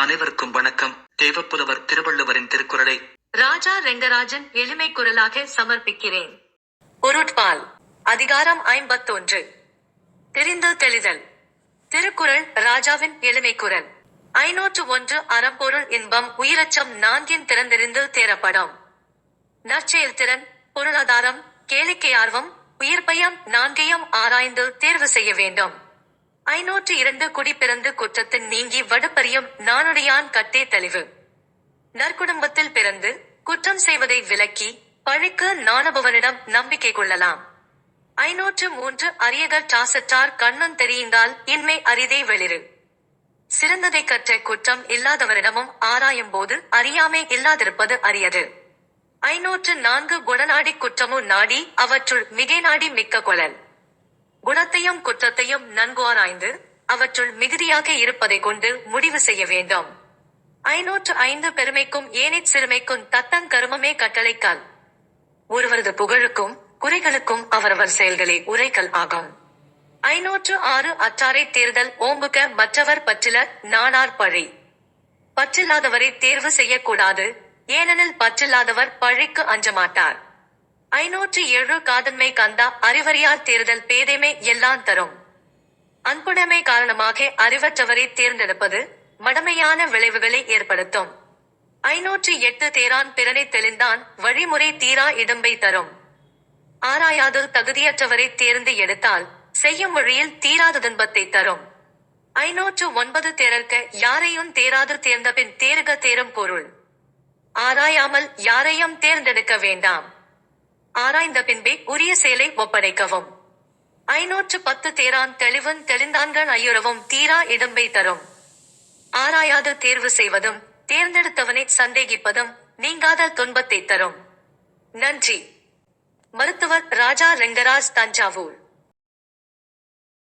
அனைவருக்கும் வணக்கம். தேவப்புலவர் திருவள்ளுவரின் திருக்குறளை ராஜா ரெங்கராஜன் எளிமை குரலாக சமர்ப்பிக்கிறேன். பொருட்பால் அதிகாரம் ஐம்பத்தொன்று. தெரிந்து தெளிதல். திருக்குறள் ராஜாவின் எளிமை குரல். ஐநூற்று ஒன்று அறம்பொருள் இன்பம் உயிரச்சம் நான்கின் திறந்திருந்து தேரப்படும் நற்செயல் திறன் பொருளாதாரம் கேளிக்கை ஆர்வம் உயிர் பயம் நான்கையும் ஆராய்ந்து தேர்வு செய்ய வேண்டும். ஐநூற்று இரண்டு குடிப்பிறந்து குற்றத்தின் நீங்கி வடுப்பறியும் நானுடையான் கட்டே தெளிவு. நற்குடும்பத்தில் பிறந்து குற்றம் செய்வதை விலக்கி பழிக்கு நாணபவனிடம் நம்பிக்கை கொள்ளலாம். ஐநூற்று மூன்று அரியகர் டாசற்றார் கண்ணன் தெரியுந்தால் இன்மை அரிதே வெளிரு சிறந்ததை கற்ற குற்றம் இல்லாதவரிடமும் ஆராயும் போது அறியாமை இல்லாதிருப்பது அரியது. ஐநூற்று நான்கு குணநாடி குற்றமும் நாடி அவற்றுள் மிகை நாடி மிக்க கொளல் குணத்தையும் குற்றத்தையும் நன்கு ஆராய்ந்து அவற்றுள் மிகுதியாக இருப்பதை கொண்டு முடிவு செய்ய வேண்டும். ஐநூற்று ஐந்து பெருமைக்கும் ஏனைச் சிறுமைக்கும் தத்தங் கருமமே கட்டளைக்கால். ஒருவரது புகழுக்கும் குறைகளுக்கும் அவரவர் செயல்களே உரைக்கல் ஆகும். ஐநூற்று ஆறு அற்றாரை தேர்தல் ஓம்புக மற்றவர் பற்றில நானார் பழி. பற்றில்லாதவரை தேர்வு செய்யக்கூடாது ஏனெனில் பற்றில்லாதவர் பழிக்கு அஞ்சமாட்டார் ஐநூற்று ஏழு காதன்மை கந்தா அறிவறியார் தேர்தல் பேதைமை எல்லாம் தரும். அன்புடைமை காரணமாக அறிவற்றவரை தேர்ந்தெடுப்பது மடமையான விளைவுகளை ஏற்படுத்தும். ஐநூற்று எட்டு தேரான் பிறனை தெளிந்தான் வழிமுறை தீரா இடம்பை தரும். ஆராயாது தகுதியற்றவரை தேர்ந்து எடுத்தால் செய்யும் வழியில் தீராத துன்பத்தை தரும். ஐநூற்று ஒன்பது தேரர்க்க யாரையும் தேராது தேர்ந்தபின் தேறுக தேரும் பொருள். ஆராயாமல் யாரையும் தேர்ந்தெடுக்க வேண்டாம். ஆராய்ந்த பின்பே உரிய செயலை ஒப்படைக்கவும். ஐநூற்று பத்து தேரான் தெளிவன் தெளிந்தான்கள் ஐயுறவும் தீரா இடம்பை தரும். ஆராயாது தேர்வு செய்வதும் தேர்ந்தெடுத்தவனை சந்தேகிப்பதும் நீங்காத துன்பத்தை தரும். நன்றி. மருத்துவர் ராஜா ரெங்கராஜ் தஞ்சாவூர்.